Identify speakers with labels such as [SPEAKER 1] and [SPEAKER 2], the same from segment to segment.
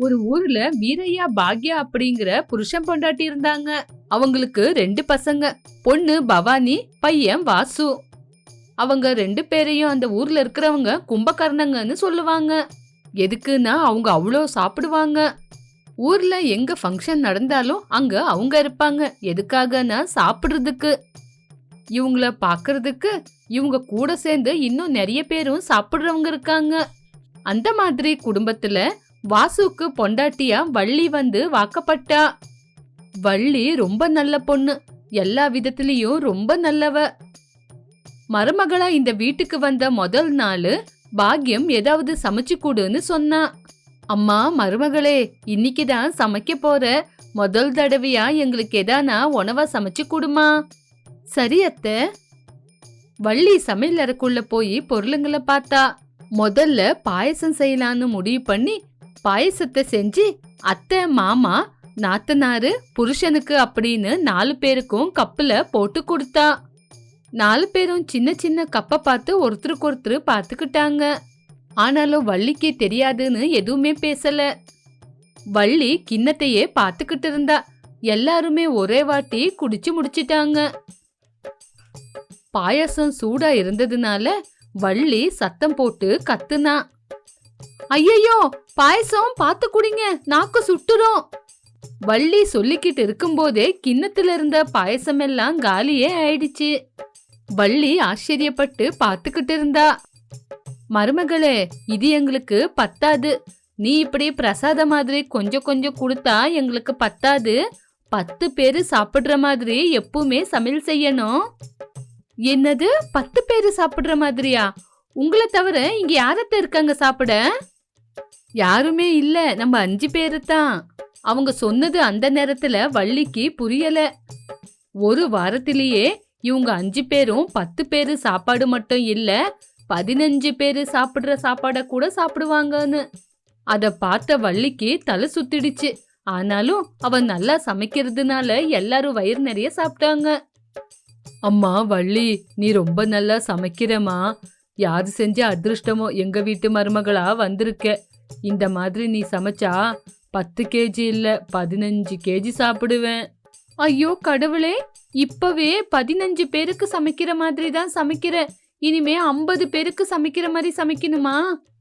[SPEAKER 1] ஒரு ஊர்ல வீரையா பாக்யா அப்படிங்கிற புருஷன் பொண்டாட்டி இருந்தாங்க. அவங்களுக்கு ரெண்டு பசங்க. பொண்ணு பவானி பையன் வாசு. அவங்க ரெண்டு பேரையும் அந்த ஊர்ல இருக்கிறவங்க கும்பகர்ணங்கன்னு சொல்லுவாங்க. எதுக்குன்னா அவங்க அவ்வளோ சாப்பிடுவாங்க. ஊர்ல எங்க ஃபங்க்ஷன் நடந்தாலும் அங்க அவங்க இருப்பாங்க. எதுக்காகன்னா சாப்பிடுறதுக்கு. இவங்கள பாக்குறதுக்கு இவங்க கூட சேர்ந்து இன்னும் நிறைய பேரும் சாப்பிடுறவங்க இருக்காங்க. அந்த மாதிரி குடும்பத்துல வாசுக்கு பொண்டாட்டியா வள்ளி வந்து வாக்கப்பட்டா? வள்ளி ரொம்ப நல்ல பொண்ணு. எல்லா விதத்திலயும் ரொம்ப நல்லவ. மருமகளா இந்த வீட்டுக்கு வந்த முதல் நாள் பாக்யம் ஏதாவது சமைச்சு கொடுன்னு சொன்னா. அம்மா மருமகளே இன்னைக்கு தான் சமைக்க போற. முதல் தடவையா எங்களுக்கு எதானா உணவா சமைச்சு கொடுமா? சரி அத்தை. வள்ளி சமையல் அறைக்குள்ள போய் பொருளுங்களை பார்த்தா முதல்ல பாயசம் செய்யலான்னு முடிவு பண்ணி பாயசத்தை செஞ்சு அத்தை மாமா நாத்தனாரு புருஷனுக்கு அப்படின்னு நாலு பேருக்கும் கப்புல போட்டு கொடுத்தா. நாலு பேரும் சின்ன சின்ன கப்பை பார்த்து ஒருத்தருக்கு ஒருத்தர் பார்த்துக்கிட்டாங்க. ஆனாலும் வள்ளிக்கு தெரியாதுன்னு எதுவுமே பேசல. வள்ளி கிண்ணத்தையே பார்த்துக்கிட்டு இருந்தா. எல்லாருமே ஒரே வாட்டி குடிச்சு முடிச்சிட்டாங்க. பாயாசம் சூடா இருந்ததுனால வள்ளி சத்தம் போட்டு கத்துனா. ஐயையோ பாயசம் பார்த்து குடிங்க நாக்கு சுட்டுரும். வள்ளி சொல்லிக்கிட்டு இருக்கும்போதே கிண்ணத்துல இருந்த பாயசம் எல்லாம் காலியே ஆயிடுச்சு. வள்ளி ஆச்சரியப்பட்டு பார்த்துக்கிட்டு இருந்தா. மருமகளே இது எங்களுக்கு பத்தாது. நீ இப்படி பிரசாத மாதிரி கொஞ்சம் கொஞ்சம் கொடுத்தா எங்களுக்கு பத்தாது. பத்து பேர் சாப்பிடுற மாதிரி எப்பவுமே சமையல் செய்யணும். என்னது? பத்து பேர் சாப்பிடுற மாதிரியா? உங்களை தவிர இங்க யாரத்த இருக்காங்க சாப்பிட? யாருமே இல்ல. நம்ம அஞ்சு பேரு தான். அவங்க சொன்னது அந்த நேரத்துல வள்ளிக்கு புரியல. ஒரு வாரத்திலேயே இவங்க அஞ்சு பேரும் பத்து பேரு சாப்பாடு மட்டும் இல்ல பதினஞ்சு பேரு சாப்பிடுற சாப்பாட கூட சாப்பிடுவாங்கன்னு. அத பார்த்த வள்ளிக்கு தலை சுத்திடுச்சு. ஆனாலும் அவன் நல்லா சமைக்கிறதுனால எல்லாரும் வயிறு நிறைய சாப்பிட்டாங்க. அம்மா வள்ளி நீ ரொம்ப நல்லா சமைக்கிறமா? யாரு செஞ்ச அதிர்ஷ்டமோ எங்க வீட்டு மருமகளா வந்திருக்க. இந்த மாதிரி நீ சமைச்சா பத்து கேஜி இல்ல பதினஞ்சு கேஜி சாப்பிடுவேன். ஐயோ கடவுளே இப்பவே பதினஞ்சு பேருக்கு சமைக்கிற மாதிரி தான் சமைக்கிறேன் இனிமே ஐம்பது பேருக்கு சமைக்கிற மாதிரி சமைக்கணுமா?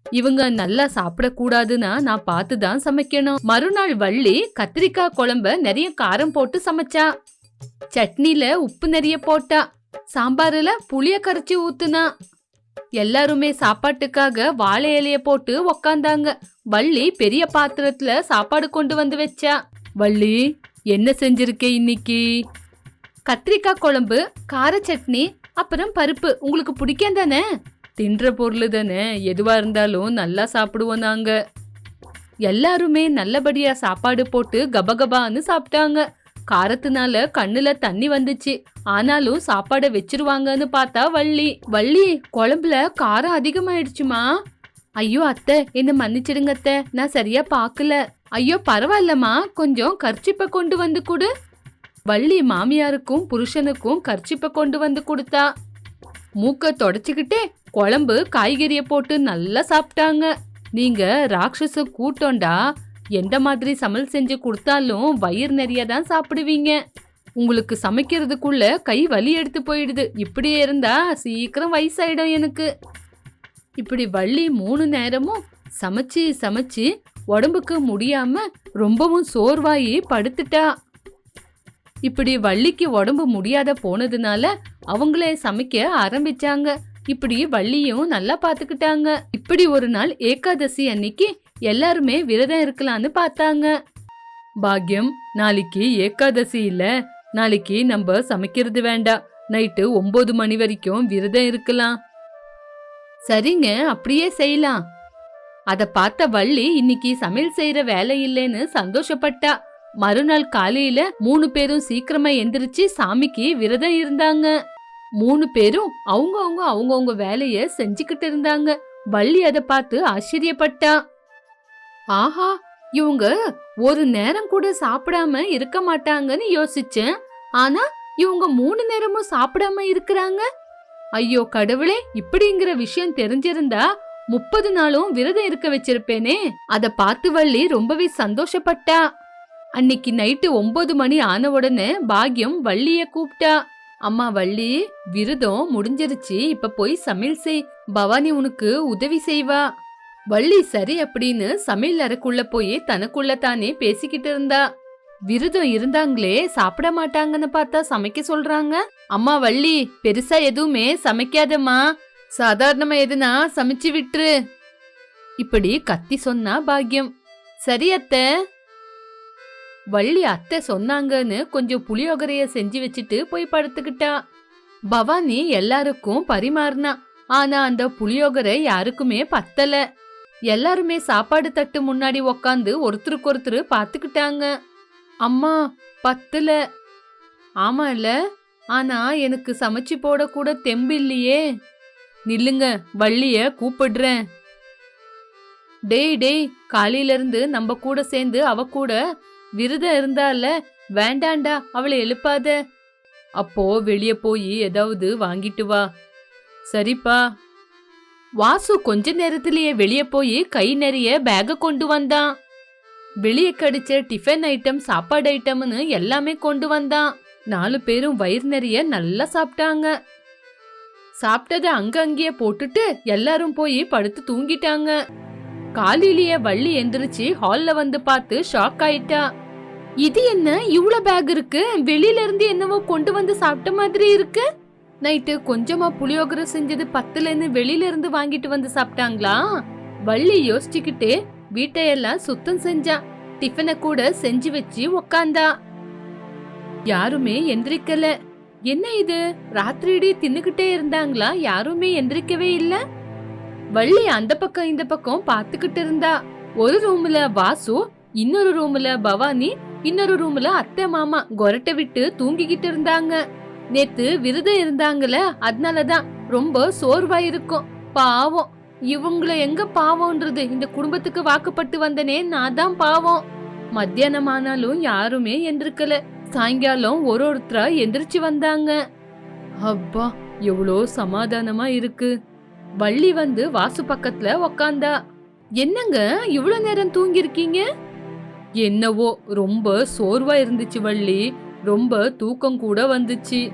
[SPEAKER 1] இவங்க நல்லா சாப்பிடக்கூடாதுன்னா நான் பார்த்து தான் சமைக்கணும். மறுநாள் வள்ளி கத்திரிக்காய் குழம்ப நிறைய காரம் போட்டு சமைச்சா. சட்னில உப்பு நிறைய போட்டா. சாம்பார்ல புளிய கரைச்சி ஊத்துனா. எல்லாருமே சாப்பாட்டுக்காக வாழை இலைய போட்டு உக்காந்தாங்க. வள்ளி பெரிய பாத்திரத்துல சாப்பாடு கொண்டு வந்து வச்சா. வள்ளி என்ன செஞ்சிருக்க இன்னைக்கு? கத்திரிக்காய் குழம்பு கார சட்னி அப்புறம் பருப்பு. உங்களுக்கு பிடிக்கும் தானே? தின்ற பொருள் தானே. எதுவா இருந்தாலும் நல்லா சாப்பிடுவோம் நாங்க. எல்லாருமே நல்லபடியா சாப்பாடு போட்டு கபகபான்னு சாப்பிட்டாங்க. காரத்தினால கண்ணுல தண்ணி வந்துச்சு. ஆனாலும் சாப்பாடை வச்சிருவாங்கன்னு பார்த்தா வள்ளி. வள்ளி குழம்புல காரம் அதிகமாயிடுச்சுமா? ஐயோ அத்தை என்ன மன்னிச்சிடுங்க அத்தை. நான் சரியா பார்க்கல. ஐயோ பரவாயில்லம்மா. கொஞ்சம் கர்ச்சிப்பை கொண்டு வந்து கொடு. வள்ளி மாமியாருக்கும் புருஷனுக்கும் கர்ச்சிப்பை கொண்டு வந்து கொடுத்தா. மூக்க தொடச்சிக்கிட்டே குழம்பு காய்கறிய போட்டு நல்லா சாப்பிட்டாங்க. நீங்க ராட்சச கூட்டோண்டா எந்த மாதிரி சமையல் செஞ்சு கொடுத்தாலும் வயிறு நிறைய தான் சாப்பிடுவீங்க. உங்களுக்கு சமைக்கிறதுக்குள்ள கை வலி எடுத்து போயிடுது. இப்படியே இருந்தா சீக்கிரம் வயசாயிடும் எனக்கு. இப்படி வள்ளி மூணு நேரமும் சமைச்சு சமைச்சு உடம்புக்கு முடியாம ரொம்பவும் சோர்வாயி படுத்துட்டா. இப்படி வள்ளிக்கு உடம்பு முடியாத போனதுனால அவங்களே சமைக்க ஆரம்பிச்சாங்க. இப்படி வள்ளியும் நல்லா பாத்துக்கிட்டாங்க. இப்படி ஒரு நாள் ஏகாதசி அன்னைக்கு எல்லாருமே விரதம் இருக்கலாம்னு பார்த்தாங்க. பாக்யம் நாளைக்கு ஏகாதசி இல்ல. நாளைக்கு நம்ம சமைக்கிறது வேண்டாம். நைட்டு ஒன்பது மணி வரைக்கும் விரதம் இருக்கலாம். சரிங்க அப்படியே செய்யலாம். அத பார்த்த வள்ளி இன்னைக்கு சமையல் செய்யற வேலை இல்லைன்னு சந்தோஷப்பட்டா. மறுநாள் காலையில மூணு பேரும் சீக்கிரமா எந்திரிச்சு சாமிக்கு விரதம் இருந்தாங்க. மூணு பேரும் அவங்கவுங்க அவங்கவுங்க வேலைய செஞ்சுக்கிட்டு இருந்தாங்க. வள்ளி அதை பார்த்து ஆச்சரியப்பட்டான் ஆஹா இவங்க ஒரு நேரம் கூட சாப்பிடாம இருக்க மாட்டாங்கன்னு யோசிச்சேன். ஆனா இவங்க மூணு நேரமும் சாப்பிடாம இருக்கிறாங்க. ஐயோ கடவுளே இப்படிங்கிற விஷயம் தெரிஞ்சிருந்தா முப்பது நாளும் விரதம் இருக்க வச்சிருப்பேனே. அத பார்த்து வள்ளி ரொம்பவே சந்தோஷப்பட்டா. அன்னைக்கு நைட்டு ஒன்பது மணி ஆன உடனே பாக்யம் வள்ளிய கூப்பிட்டா அம்மா வள்ளி விரதம் முடிஞ்சிருச்சு. இப்ப போய் சமையல் செய். பவானி உனக்கு உதவி செய்வா. வள்ளி சரி அப்படின்னு சமையல் அறைக்குள்ள போய் தனக்குள்ள தானே பேசிக்கிட்டு இருந்தா. விரதம் இருந்தாங்களே சாப்பிட மாட்டாங்கன்னு பார்த்தா சமைக்க சொல்றாங்க. அம்மா வள்ளி பெருசா எதுவுமே சமைக்காதம்மா. சாதாரணமா எதுனா சமைச்சு விட்டுரு. இப்படி கத்தி சொன்னா பாக்யம் சரி அத்தை. வள்ளி அத்தை சொன்னாங்கன்னு கொஞ்சம் புளியோகரைய செஞ்சு வச்சுட்டு போய் படுத்துக்கிட்டா. பவானி எல்லாருக்கும் பரிமாறினா. ஆனா அந்த புளியோகரை யாருக்குமே பத்தல. எல்லாருமே சாப்பாடு தட்டு முன்னாடி உக்காந்து ஒருத்தருக்கு ஒருத்தர் பார்த்துக்கிட்டாங்க அம்மா பத்தல. ஆமா இல்ல ஆனா எனக்கு சமைச்சு போட கூட தெம்பு இல்லையே நில்லுங்க வள்ளிய கூப்பிடுறேன். டேய் டேய் காலையில இருந்து நம்ம கூட சேர்ந்து அவ கூட விரதம் இருந்தால வேண்டாண்டா அவளை எழுப்பாத. அப்போ வெளியே போய் ஏதாவது வாங்கிட்டு வா. சரிப்பா. வாசு கொஞ்ச நேரத்திலேயே வெளியே போய் கை நிறைய பேக கொண்டு வந்தான் வெளியே கடிச்ச டிஃபன் ஐட்டம் சாப்பாடு ஐட்டம்னு எல்லாமே கொண்டு வந்தான் நாலு பேரும் வயிறு நிறைய நல்லா சாப்பிட்டாங்க. சாப்பிட்டதை அங்கங்கேயே போட்டுட்டு எல்லாரும் போய் படுத்து தூங்கிட்டாங்க. காலையிலேயே வள்ளி எந்திரிச்சு ஹால்ல வந்து பார்த்து ஷாக் ஆயிட்டா. இது என்ன இவ்வளவு பேக் இருக்கு? வெளியில இருந்து என்னவோ கொண்டு வந்து சாப்பிட்ட மாதிரி இருக்கு. நைட்டு கொஞ்சமா புளியோகரை செஞ்சது பத்துலன்னு வெளியில இருந்து வாங்கிட்டு வந்து சாப்பிட்டாங்களா? வள்ளி யோசிச்சுக்கிட்டே வீட்டையெல்லாம் சுத்தம் செஞ்சா டிஃபனை கூட செஞ்சு வச்சு உக்காந்தா. யாருமே எந்திரிக்கல. என்ன இது? ராத்திரிடி தின்னுகிட்டே இருந்தாங்களா? யாருமே எந்திரிக்கவே இல்ல. வள்ளி அந்த பக்கம் இந்த பக்கம் பாத்துக்கிட்டு இருந்தா. ஒரு ரூம்ல வாசு இன்னொரு ரூம்ல பவானி இன்னொரு ரூம்ல அத்தை மாமா கொரட்டை விட்டு தூங்கிக்கிட்டு இருந்தாங்க. நேத்து விரதம் இருந்தாங்கல அதனாலதான் ரொம்ப சோர்வா இருக்கும் பாவம். இவங்கள எங்க பாவம்ன்றது? இந்த குடும்பத்துக்கு வாக்குப்பட்டு வந்தனே நான் தான் பாவம். மத்தியானம் ஆனாலும் யாருமே எந்திருக்கல. சாயங்காலம் ஒரு ஒருத்தரா எந்திரிச்சு வந்தாங்க. அப்பா எவ்வளோ சமாதானமா இருக்கு. வள்ளி வந்து வாசு பக்கத்துல உக்காந்தா. என்னங்க இவ்வளவு நேரம் தூங்கிருக்கீங்க என்னவோ ரொம்ப சோர்வா இருந்துச்சு வள்ளி. ரொம்ப தூக்கம் கூட வந்துச்சு.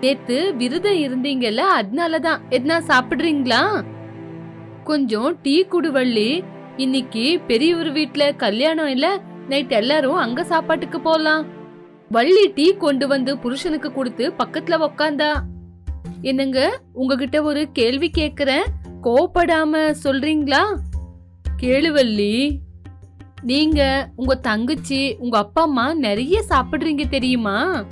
[SPEAKER 1] நேத்து விருதம் இருந்தீங்கல்ல அதனாலதான். எதனா சாப்பிடுறீங்களா? கொஞ்சம் டீ குடுவள்ளி. இன்னைக்கு பெரியவர் வீட்ல கல்யாணம் இல்ல நைட் எல்லாரும் அங்க சாப்பாட்டுக்கு போலாம். வள்ளி டீ கொண்டு வந்து புருஷனுக்கு கொடுத்து பக்கத்துல உக்காந்தா. என்னங்க உங்ககிட்ட ஒரு கேள்வி கேக்குறேன். கோபப்படாம சொல்றீங்களா? கேளுவள்ளி நீங்க உங்க தங்கச்சி உங்க அப்பா அம்மா நிறைய சாப்பிடுறீங்க தெரியுமா?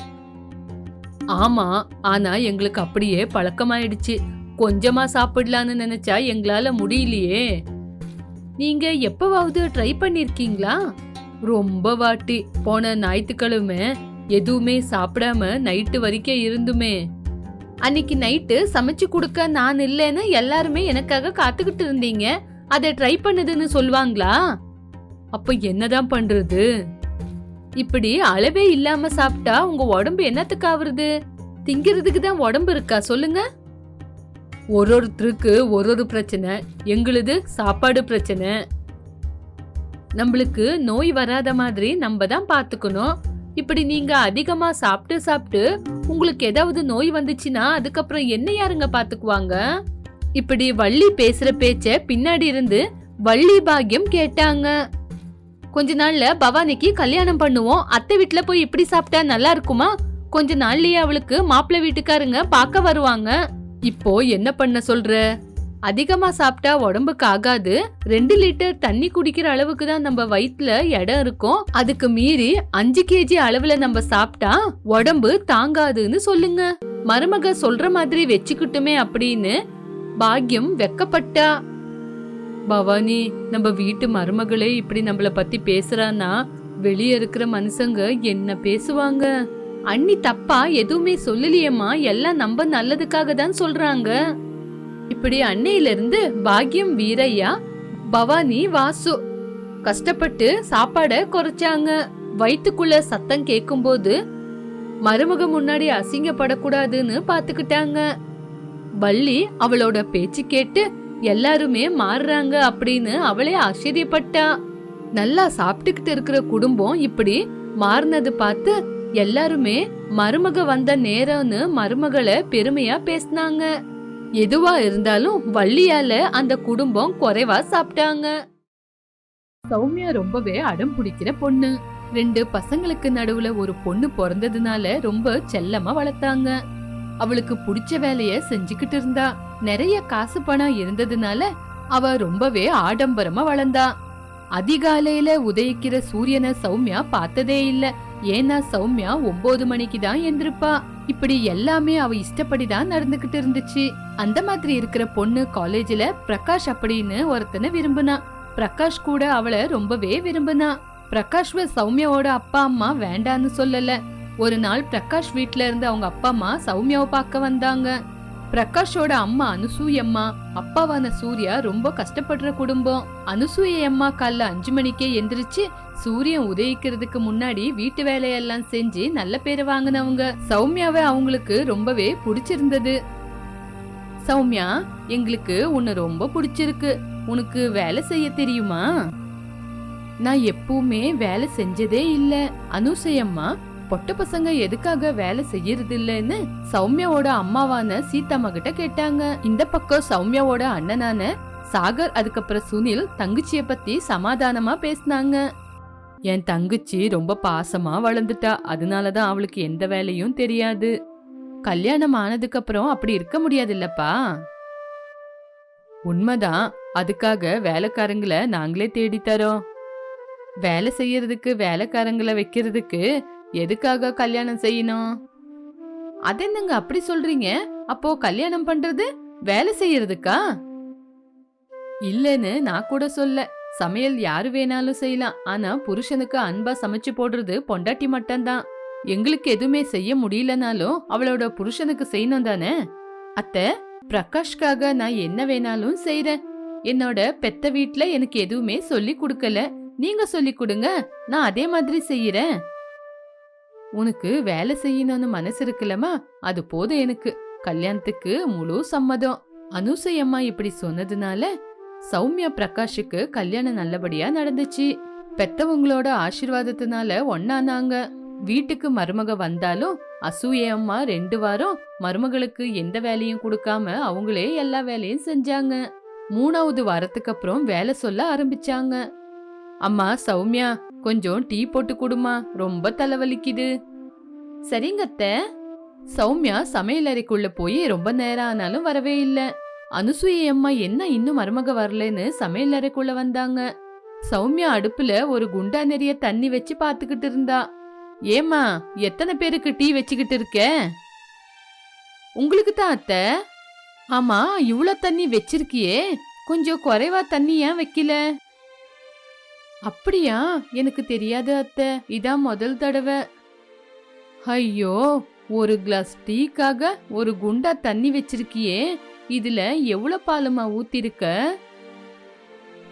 [SPEAKER 1] ஆமா ஆனா எங்களுக்கு அப்படியே பழக்கமாயிடுச்சு. கொஞ்சமா சாப்பிடலான்னு நினைச்சா எங்களால முடியலையே. நீங்க எப்பவாவது ட்ரை பண்ணிருக்கீங்களா? ரொம்ப வாட்டி. போன ஞாயிற்றுக்கிழமை எதுவுமே சாப்பிடாம நைட்டு வரைக்கும் இருந்துமே. அன்னைக்கு நைட்டு சமைச்சு கொடுக்க நான் இல்லைன்னு எல்லாருமே எனக்காக காத்துக்கிட்டு இருந்தீங்க. அதை ட்ரை பண்ணுதுன்னு சொல்லுவாங்களா? அப்ப என்னதான் பண்றது? இப்படி அளவே இல்லாம சாப்பிட்டா உங்க உடம்பு என்னத்துக்கு ஆவறது? திங்கிறதுக்கு தான் உடம்பு இருக்கா? சொல்லுங்க. ஒரு ஒருத்தருக்கு ஒரு ஒரு பிரச்சனை எங்களுது சாப்பாடு பிரச்சனை. நம்மளுக்கு நோய் வராத மாதிரி நம்ம தான் பார்த்துக்கணும் இப்படி நீங்க அதிகமா சாப்பிட்டு சாப்பிட்டு உங்களுக்கு ஏதாவது நோய் வந்துச்சுன்னா அதுக்கப்புறம் என்ன யாருங்க பாத்துக்குவாங்க? இப்படி வள்ளி பேசுற பேச்ச பின்னாடி இருந்து வள்ளி பாக்கியம் கேட்டாங்க. கொஞ்ச நாள்ல பவானிக்கு கல்யாணம் பண்ணுவோம். அத்தை வீட்டுல போய் இப்படி சாப்பிட்டா நல்லா இருக்குமா? கொஞ்ச நாள்லயே அவளுக்கு மாப்பிள்ளை வீட்டுக்காரங்க பார்க்க வருவாங்க. இப்போ என்ன பண்ண சொல்ற? அதிகமா சாப்பிட்டா உடம்புக்கு ஆகாது. ரெண்டு லிட்டர் தண்ணி குடிக்கிற அளவுக்கு தான் நம்ம வயிற்றுல இடம் இருக்கும். அதுக்கு மீறி அஞ்சு கேஜி அளவுல நம்ம சாப்பிட்டா உடம்பு தாங்காதுன்னு சொல்லுங்க. மருமக சொல்ற மாதிரி வச்சுக்கிட்டுமே அப்படின்னு பாக்யம் வெக்கப்பட்டா பவானி நம்ம வீட்டு மருமகளே இப்படி நம்மளை பத்தி பேசுறான்னா வெளியே இருக்கிற மனுஷங்க என்ன பேசுவாங்க? அண்ணி தப்பா எதுவுமே சொல்லலையேம்மா எல்லாம் நம்ம நல்லதுக்காக தான் சொல்றாங்க. இப்படி அன்னையில இருந்து பாக்யம் வீரையா பவானி வாசு கஷ்டப்பட்டு சாப்பாட குறைச்சாங்க. வயிற்றுக்குள்ள சத்தம் கேட்கும்போது மருமக முன்னாடி அசிங்கப்படக்கூடாதுன்னு பாத்துக்கிட்டாங்க. வள்ளி அவளோட பேச்சு கேட்டு எல்லாருமே மாறுறாங்க அப்படின்னு அவளே ஆச்சரியப்பட்டா. நல்லா சாப்பிட்டுக்கிட்டு இருக்கிற குடும்பம் இப்படி மாறினது பார்த்து எல்லாருமே மருமக வந்த நேரம்னு மருமகளை பெருமையா பேசினாங்க. எதுவா இருந்தாலும் வள்ளியால அந்த குடும்பம் குறைவா சாப்பிட்டாங்க. சௌமியா ரொம்பவே அடம் பிடிக்கிற பொண்ணு. ரெண்டு பசங்களுக்கு நடுவுல ஒரு பொண்ணு பிறந்ததுனால ரொம்ப செல்லமா வளர்த்தாங்க. அவளுக்கு பிடிச்ச வேலைய செஞ்சுக்கிட்டு இருந்தா. நிறைய காசு பணம் இருந்ததுனால அவ ரொம்பவே ஆடம்பரமா வளர்ந்தா. அதிகாலையில உதயிக்கிற சூரியனை சௌமியா பார்த்ததே இல்ல. ஏன்னா சௌமியா ஒன்பது மணிக்கு தான் எந்திருப்பா. இப்படி எல்லாமே அவ இஷ்டப்படிதான் நடந்துகிட்டு இருந்துச்சு. அந்த மாதிரி இருக்கிற பொண்ணு காலேஜ்ல பிரகாஷ் அப்படின்னு ஒருத்தனை விரும்புனா. பிரகாஷ் கூட அவளை ரொம்பவே விரும்புனா. பிரகாஷ்வ சௌமியாவோட அப்பா அம்மா வேண்டான்னு சொல்லல. ஒரு நாள் பிரகாஷ் வீட்ல இருந்து அவங்க அப்பா அம்மா சௌமியாவை பார்க்க வந்தாங்க. பிரகாஷோட அம்மா அனுசூயம்மா அப்பாவான சூர்யா ரொம்ப கஷ்டப்படுற குடும்பம். அனுசூய அம்மா காலைல அஞ்சு மணிக்கே எந்திரிச்சு சூரியன் உதயிக்கிறதுக்கு முன்னாடி வீட்டு வேலையெல்லாம் செஞ்சு நல்ல பேரை வாங்கினவங்க. சௌமியாவை அவங்களுக்கு ரொம்பவே பிடிச்சிருந்தது. சௌமியா எங்களுக்கு உன்னை ரொம்ப பிடிச்சிருக்கு. உனக்கு வேலை செய்ய தெரியுமா? நான் எப்பவுமே வேலை செஞ்சதே இல்ல. அனுசையம்மா பொட்ட பசங்க எதுக்காக வேலை செய்யறது இல்லைன்னு சௌமியாவோட அம்மாவான சீதாம்மா கிட்ட கேட்டாங்க. இந்த பக்கம் சௌமியாவோட அண்ணனான சாகர் அதுக்கப்புறம் சுனில் தங்கச்சிய பத்தி சமாதானமா பேசினாங்க. என் தங்கச்சி ரொம்ப பாசமா வளர்ந்துட்டா. அதனாலதான் அவளுக்கு எந்த வேலையும் தெரியாது. கல்யாணம் ஆனதுக்கு அப்புறம் அப்படி இருக்க முடியாது இல்லப்பா உண்மைதான். அதுக்காக வேலைக்காரங்களை நாங்களே தேடித்தரோம். வேலை செய்யறதுக்கு வேலைக்காரங்களை வைக்கிறதுக்கு எதுக்காக கல்யாணம் செய்யணும்? அதென்னங்க அப்படி சொல்றீங்க? அப்போ கல்யாணம் பண்றது வேலை செய்யறதுக்கா? இல்லன்னு நான் கூட சொல்ல. சமையல் யாரு வேணாலும் செய்யலாம். ஆனா புருஷனுக்கு அன்பா சமைச்சு போடுறது பொண்டாட்டி மட்டும்தான். எங்களுக்கு எதுவுமே செய்ய முடியலனாலும் அவளோட புருஷனுக்கு செய்யணும் தானே? அத்தை பிரகாஷ்காக நான் என்ன வேணாலும் செய்யறேன் என்னோட பெத்த வீட்ல எனக்கு எதுவுமே சொல்லி கொடுக்கல. நீங்க சொல்லி கொடுங்க. நான் அதே மாதிரி செய்யறேன். உனக்கு வேலை செய்யணும்னு மனசு இருக்குல்லம்மா? அது போதும் எனக்கு. கல்யாணத்துக்கு முழு சம்மதம். அனுசையம்மா இப்படி சொன்னதுனால சௌமியா பிரகாஷுக்கு கல்யாணம் நல்லபடியா நடந்துச்சு. பெத்தவங்களோட ஆசிர்வாதத்தினால ஒன்னானாங்க வீட்டுக்கு மருமக வந்தாலும் அசூய அம்மா ரெண்டு வாரம் மருமகளுக்கு எந்த வேலையும் கொடுக்காம அவங்களே எல்லா வேலையும் செஞ்சாங்க. மூணாவது வாரத்துக்கு அப்புறம் வேலை சொல்ல ஆரம்பிச்சாங்க. அம்மா சௌமியா கொஞ்சம் டீ போட்டு கொடுமா ரொம்ப தலைவலிக்குது. சரிங்க அத்தை. சௌமியா சமையலறைக்குள்ள போய் ரொம்ப நேரம் ஆனாலும் வரவே இல்லை. அனுசூய அம்மா என்ன இன்னும் மருமக வரலன்னு சமையலறைக்குள்ள வந்தாங்க. சௌமியா அடுப்புல ஒரு குண்டா நிறைய தண்ணி வச்சு பாத்துக்கிட்டு இருந்தா. ஏமா எத்தனை பேருக்கு டீ வச்சுக்கிட்டு இருக்க? உங்களுக்கு தான் அத்தை. ஆமா இவ்வளோ தண்ணி வச்சிருக்கியே கொஞ்சம் குறைவா தண்ணி ஏன் வைக்கல? அப்படியா? எனக்கு தெரியாது அத்தை. இதான் முதல் தடவை. ஐயோ ஒரு கிளாஸ் டீக்காக ஒரு குண்டா தண்ணி வச்சிருக்கியே. இதுல எவ்வளவு பாலுமா ஊத்திருக்க?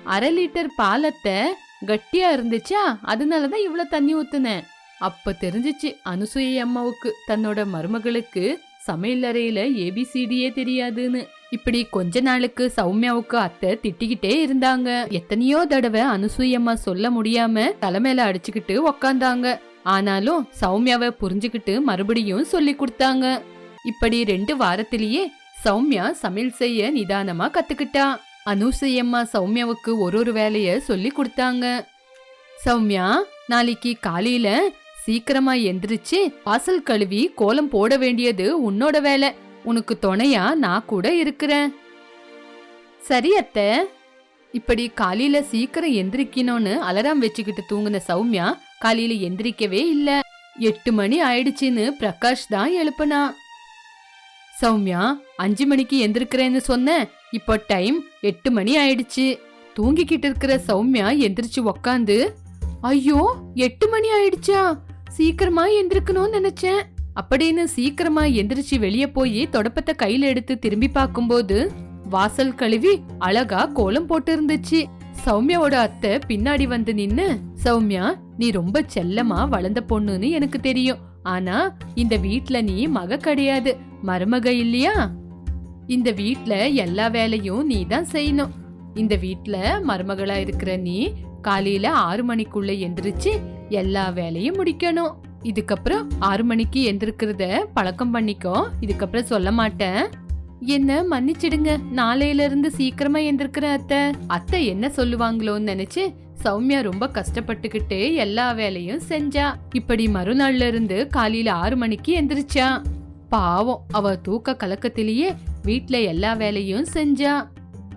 [SPEAKER 1] அரை லிட்டர் பாலத்தை கட்டியா இருந்துச்சா? அதனாலதான் இவ்வளவு தண்ணி ஊத்துனேன் அப்ப தெரிஞ்சிச்சு அனுசூய அம்மாவுக்கு. தன்னோட மருமகளுக்கு சமையல் அறையில ஏபிசிடியே தெரியாதுன்னு. இப்படி கொஞ்ச நாளுக்கு சௌமியாவுக்கு அத்தை திட்டிக்கிட்டே இருந்தாங்க. எத்தனையோ தடவை அனுசூயம்மா சொல்ல முடியாம தலைமையில அடிச்சுக்கிட்டு உக்காந்தாங்க. ஆனாலும் சௌமியாவை புரிஞ்சுக்கிட்டு மறுபடியும் சொல்லி கொடுத்தாங்க. இப்படி ரெண்டு வாரத்திலேயே சௌமியா சமையல் செய்ய நிதானமா கத்துக்கிட்டா. அனுசூயம்மா சௌமியாவுக்கு ஒரு ஒரு வேலைய சொல்லி கொடுத்தாங்க. சௌமியா நாளைக்கு காலையில சீக்கிரமா எந்திரிச்சு வாசல் கழுவி கோலம் போட வேண்டியது உன்னோட வேலை. உனக்கு துணையா நான் கூட இருக்கிறேன். சரி அத்தை. இப்படி காலையில சீக்கிரம் எந்திரிக்கணும்னு அலாரம் வச்சுக்கிட்டு தூங்குன சௌமியா காலையில எந்திரிக்கவே இல்ல. எட்டு மணி ஆயிடுச்சுன்னு பிரகாஷ் தான் எழுப்புனா. சௌமியா அஞ்சு மணிக்கு எந்திருக்கிறேன்னு சொன்னேன் இப்போ டைம் எட்டு மணி ஆயிடுச்சு. தூங்கிக்கிட்டு இருக்கிற சௌமியா எந்திரிச்சு உக்காந்து ஐயோ எட்டு மணி ஆயிடுச்சா? சீக்கிரமா எந்திரிக்கணும்னு நினைச்சேன். அப்படின்னு சீக்கிரமா எந்திரிச்சு வெளிய போய் தொடப்பத்தை கையில எடுத்து திரும்பி பார்க்கும்போது வாசல் கழுவி அழகா கோலம் போட்டு இருந்துச்சு சௌமியாவோட அத்தை பின்னாடி வந்து நின்னு சௌமியா நீ ரொம்ப செல்லமா வளர்ந்த பொண்ணுன்னு எனக்கு தெரியும். ஆனா இந்த வீட்ல நீ மக கிடையாது. மருமக இல்லையா? இந்த வீட்ல எல்லா வேலையும் நீ தான் செய்யணும். இந்த வீட்ல மருமகளா இருக்கிற நீ காலையில ஆறு மணிக்குள்ள எந்திரிச்சு எல்லா வேலையும் முடிக்கணும். இதுக்கப்புறம் ஆறு மணிக்கு எந்திருக்கிறத பழக்கம் பண்ணிக்கோ. இதுக்கப்புறம் சொல்ல மாட்டேன். என்ன மன்னிச்சிடுங்க. நாளையில இருந்து சீக்கிரமா எந்திருக்கிற அத்தை. அத்தை என்ன சொல்லுவாங்களோன்னு நினைச்சு சௌமியா ரொம்ப கஷ்டப்பட்டுக்கிட்டு எல்லா வேலையும் செஞ்சா. இப்படி மறுநாள்ல இருந்து காலையில ஆறு மணிக்கு எந்திரிச்சா. பாவம் அவ தூக்க கலக்கத்திலேயே வீட்ல எல்லா வேலையும் செஞ்சா.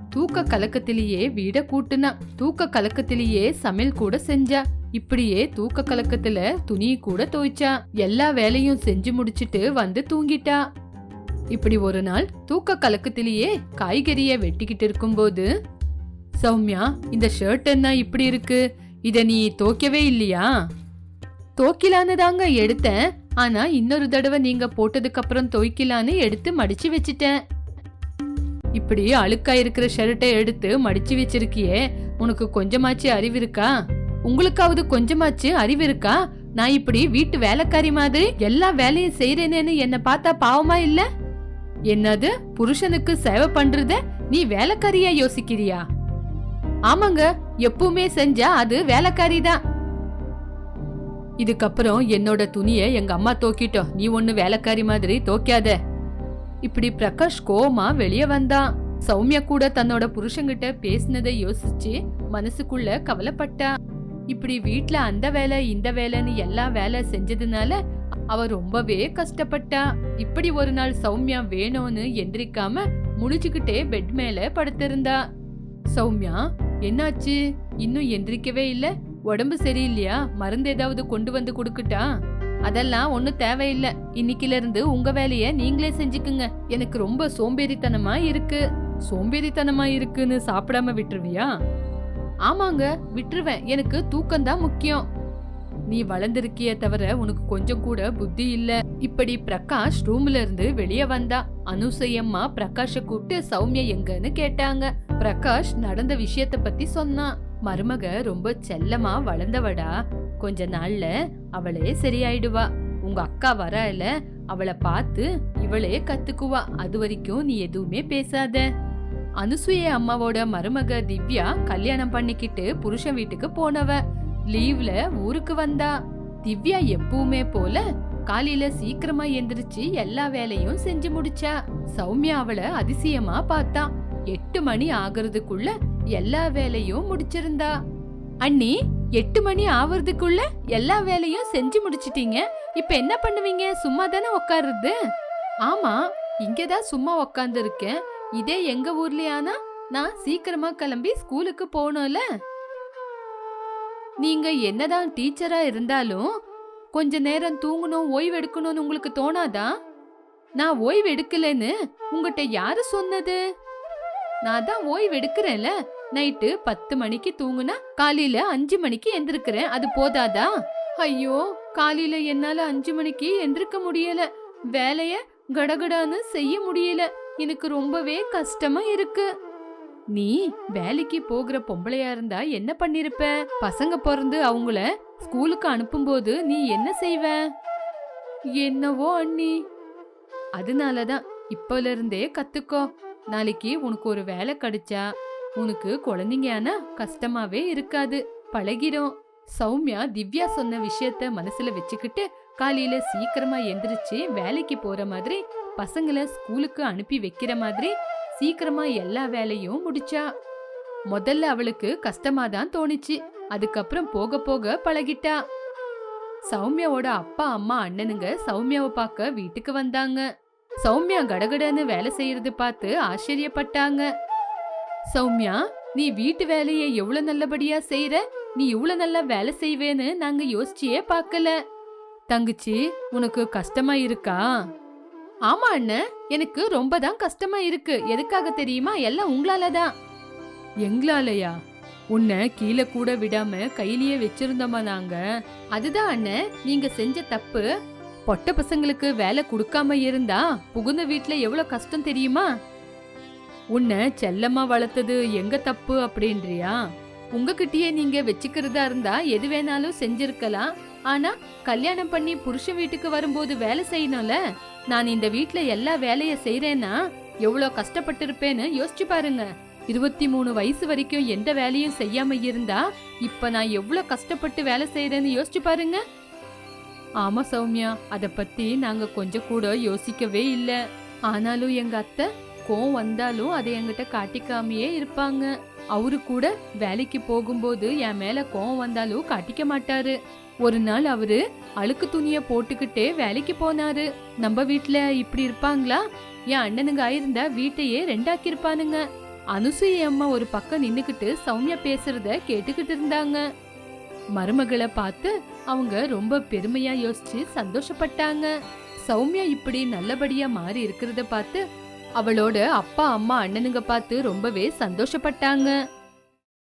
[SPEAKER 1] தூக்க கலக்கத்திலேயே வீட கூட்டுனா தூக்க கலக்கத்திலேயே சமையல் கூட செஞ்சா. இப்படியே தூக்க கலக்கத்துல துணி கூட துவைச்சா எல்லா வேலையும் செஞ்சு முடிச்சிட்டு வந்து தூங்கிட்டா. இப்படி ஒரு நாள் தூக்க கலக்கத்திலேயே காய்கறிய வெட்டிக்கிட்டு இருக்கும்போது சௌமியா இந்த ஷர்ட் என்ன இப்படி இருக்கு? இத நீ தோக்கவே இல்லையா? தோக்கிலான்னு தாங்க எடுத்தேன். ஆனா இன்னொரு தடவை நீங்க போட்டதுக்கு அப்புறம் துவைக்கலான்னு எடுத்து மடிச்சு வச்சிட்டேன். இப்படி அழுக்கா இருக்கிற ஷர்ட்டை எடுத்து மடிச்சு வச்சிருக்கியே உனக்கு கொஞ்சமாச்சு அறிவு இருக்கா? உங்களுக்காவது கொஞ்சமாச்சு அறிவு இருக்கா? நான் இப்படி வீட்டு வேலைக்காரி மாதிரி எல்லா வேலையும் செய்யறேனேன்னு என்ன பார்த்தா பாவமா இல்ல? என்னது? புருஷனுக்கு சேவை பண்றத நீ வேலைக்காரியா யோசிக்கிறியா? ஆமாங்க எப்பவுமே செஞ்சா அது வேலைக்காரி தான் இதுக்கப்புறம் என்னோட துணியை எங்க அம்மா தோக்கிட்டோம். நீ ஒண்ணு வேலைக்காரி மாதிரி தோக்காத. இப்படி பிரகாஷ் கோமா வெளியே வந்தான். சௌமியா கூட தன்னோட புருஷன்கிட்ட பேசினதை யோசிச்சு மனசுக்குள்ள கவலைப்பட்டா. இப்படி வீட்ல அந்த வேலை இந்த வேலைன்னு எல்லா வேலை செஞ்சதுனால அவ ரொம்பவே கஷ்டப்பட்டா. இப்படி ஒரு நாள் சௌமியா வேணும்னு எந்திரிக்காம முழிச்சுக்கிட்டே பெட் மேல படுத்திருந்தா. சௌமியா என்னாச்சு? இன்னும் எந்திரிக்கவே இல்ல. உடம்பு சரியில்லையா? மருந்து ஏதாவது கொண்டு வந்து கொடுக்கட்டா? அதெல்லாம் ஒன்றும் தேவையில்ல. இன்னைக்குல இருந்து உங்க வேலைய நீங்களே செஞ்சுக்குங்க. எனக்கு ரொம்ப சோம்பேறித்தனமா இருக்கு. சோம்பேறித்தனமா இருக்குன்னு சாப்பிடாம விட்டுருவியா? ஆமாங்க விட்டுருவேன். எனக்கு தூக்கம் தான் முக்கியம். நீ வளர்ந்திருக்கிய தவிர உனக்கு கொஞ்சம் கூட புத்தி இல்ல. இப்படி பிரகாஷ் ரூம்ல இருந்து வெளியே வந்தா. அனுசையம்மா பிரகாஷ கூப்பிட்டு சௌமியா எங்கன்னு கேட்டாங்க. பிரகாஷ் நடந்த விஷயத்த பத்தி சொன்னான் மருமக ரொம்ப செல்லமா வளர்ந்தவடா. கொஞ்ச நாள்ல அவளே சரியாயிடுவா. உங்க அக்கா வரல அவளை பார்த்து இவளே கத்துக்குவா. அது வரைக்கும் நீ எதுவுமே பேசாத. அனுசூய அம்மாவோட மருமக திவ்யா கல்யாணம் பண்ணிக்கிட்டு புருஷன் வீட்டுக்கு போனவ. லீவ்ல ஊருக்கு வந்தா. திவ்யா எப்பவுமே போல காலையில சீக்கிரமா எந்திரிச்சு எல்லா வேலையும் செஞ்சு முடிச்சா. சௌமியா அவளை அதிசயமா பார்த்தா. எட்டு மணி ஆகுறதுக்குள்ள எல்லா வேலையும் முடிச்சிருந்தா. அண்ணி எட்டு மணி ஆவறதுக்குள்ள எல்லா வேலையும் செஞ்சு முடிச்சிட்டீங்க. இப்ப என்ன பண்ணுவீங்க? சும்மா தானே உக்காருது ஆமா இங்கதான் சும்மா உட்கார்ந்து இருக்கேன் இதே எங்க ஊர்லயானா நான் சீக்கிரமா கிளம்பி ஸ்கூலுக்கு போகணும்ல நீங்க என்னதான் டீச்சரா இருந்தாலும் கொஞ்ச நேரம் தூங்கணும் ஓய்வு எடுக்கணும்னு உங்களுக்கு தோணாதா? நான் ஓய்வு எடுக்கலன்னு உங்ககிட்ட யாரு சொன்னது? நான் தான் ஓய்வு எடுக்கிறேன்ல. நைட்டு பத்து மணிக்கு தூங்குனா காலையில அஞ்சு மணிக்கு எந்திருக்கிறேன். அது போதாதா? ஐயோ காலையில என்னால அஞ்சு மணிக்கு எந்திருக்க முடியல. வேலைய கடகடான்னு செய்ய முடியல. எனக்கு ரொம்பவே கஷ்டமா இருக்கு. நீ வேலைக்கு போகிற பொம்பளையா இருந்தா என்ன பண்ணிருப்ப? பசங்க பிறந்து அவங்கள ஸ்கூலுக்கு அனுப்பும்போது நீ என்ன செய்வ? என்னவோ அண்ணி. அதனாலதான் இப்பல இருந்தே கத்துக்கோ. நாளைக்கு உனக்கு ஒரு வேலை கிடைச்சா உனக்கு குழந்தைங்கன்னா கஷ்டமாவே இருக்காது. பழகிடும் சௌமியா திவ்யா சொன்ன விஷயத்த மனசுல வச்சுக்கிட்டு காலையில சீக்கிரமா எந்திரிச்சு வேலைக்கு போற மாதிரி பசங்களை ஸ்கூலுக்கு அனுப்பி வைக்கிற மாதிரி சீக்கிரமா எல்லா வேலையும் முடிச்சா. முதல்ல அவளுக்கு கஷ்டமா தான் தோணுச்சு. அதுக்கப்புறம் போக போக பழகிட்டா. சௌமியாவோட அப்பா அம்மா அண்ணனுங்க சௌமியாவை பார்க்க வீட்டுக்கு வந்தாங்க. சௌமியா கடகடன்னு வேலை செய்யறது பார்த்து ஆச்சரியப்பட்டாங்க. சௌமியா நீ வீட்டு வேலையை எவ்வளவு நல்லபடியா செய்யற நீ இவ்வளவு நல்லா வேலை செய்வேன்னு நாங்க யோசிச்சியே பார்க்கல. தங்கச்சி உனக்கு கஷ்டமா இருக்கா? ஆமா அண்ணன் எனக்கு ரொம்ப தான் கஷ்டமா இருக்கு. எதுக்காக தெரியுமா? எல்லாம் உங்களால தான் எங்களாலயா? உன்னை கீழே கூட விடாம கையிலேயே வச்சிருந்தோமா நாங்க? அதுதான் அண்ணன் நீங்க செஞ்ச தப்பு. பொட்ட பசங்களுக்கு வேலை கொடுக்காம இருந்தா புகுந்த வீட்ல எவ்வளவு கஷ்டம் தெரியுமா? உன்னை செல்லமா வளர்த்தது எங்க தப்பு அப்படின்றியா? உங்ககிட்டயே நீங்க வச்சுக்கிறதா இருந்தா எது வேணாலும் செஞ்சிருக்கலாம். ஆனா கல்யாணம் பண்ணி புருஷன் வீட்டுக்கு வரும்போது வேலை செய்யணும்ல? நான் இந்த வீட்ல எல்லா வேலைய செய்றேன்னா எவ்வளோ கஷ்டப்பட்டிருப்பேன்னு யோசிச்சு பாருங்க. இருபத்தி மூணு வயசு வரைக்கும் எந்த வேலையும் செய்யாம இருந்தா இப்ப நான் எவ்வளவு கஷ்டப்பட்டு வேலை செய்யறேன்னு யோசிச்சு பாருங்க. ஆமா சௌமியா. அத பத்தி நாங்க கொஞ்சம் கூட யோசிக்கவே இல்ல. ஆனாலும் எங்க அத்தை கோவம் வந்தாலும் அதை எங்கிட்ட காட்டிக்காமையே இருப்பாங்க. அவரு கூட வேலைக்கு போகும்போது என் மேல கோவம் வந்தாலும் காட்டிக்க மாட்டாரு. ஒரு நாள் அவரு அழுக்கு துணிய போட்டுக்கிட்டே வேலைக்கு போனாரு. நம்ம வீட்ல இப்படி இருப்பாங்களா? என் அண்ணனுங்க ஆயிருந்தா வீட்டையே ரெண்டாக்கி இருப்பானுங்க அனுசூய அம்மா ஒரு பக்கம் நின்னுக்கிட்டு சௌமியா பேசுறத கேட்டுக்கிட்டு இருந்தாங்க. மருமகளை பார்த்து அவங்க ரொம்ப பெருமையா யோசிச்சு சந்தோஷப்பட்டாங்க. சௌமியா இப்படி நல்லபடியா மாறி இருக்கிறத பார்த்து அவளோட அப்பா அம்மா அண்ணனுங்க பார்த்து ரொம்பவே சந்தோஷப்பட்டாங்க.